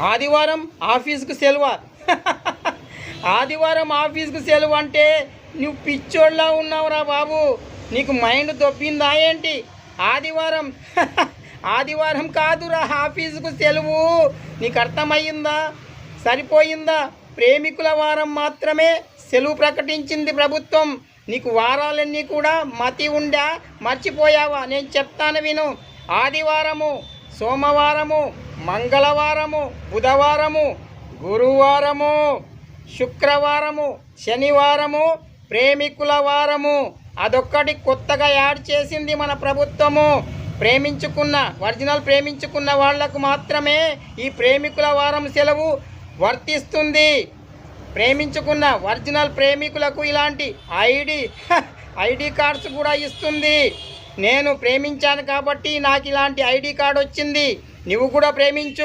ఆదివారం ఆఫీస్కు సెలవు. ఆదివారం ఆఫీస్కు సెలవు అంటే నువ్వు పిచ్చోళ్ళ ఉన్నావురా బాబు. నీకు మైండ్ దొబ్బిందా ఏంటి? ఆదివారం. ఆదివారం కాదురా ఆఫీసుకు సెలవు. నీకు అర్థమయ్యిందా? సరిపోయిందా? ప్రేమికుల వారం మాత్రమే సెలవు ప్రకటించింది ప్రభుత్వం. నీకు వారాలన్నీ కూడా మతి ఉండా మర్చిపోయావా? నేను చెప్తాను విను. ఆదివారము సోమవారము మంగళవారము బుధవారము గురువారము శుక్రవారము శనివారము ప్రేమికుల వారము. అదొక్కటి కొత్తగా యాడ్ చేసింది మన ప్రభుత్వము. ప్రేమించుకున్న ఒరిజినల్ ప్రేమించుకున్న వాళ్ళకు మాత్రమే ఈ ప్రేమికుల వారం సెలవు వర్తిస్తుంది. ప్రేమించుకున్న ఒరిజినల్ ప్రేమికులకు ఇలాంటి ఐడి ఐడి కార్డ్స్ కూడా ఇస్తుంది. నేను ప్రేమించాను కాబట్టి నాకు ఇలాంటి ఐడి కార్డు వచ్చింది. నువ్వు కూడా ప్రేమించు.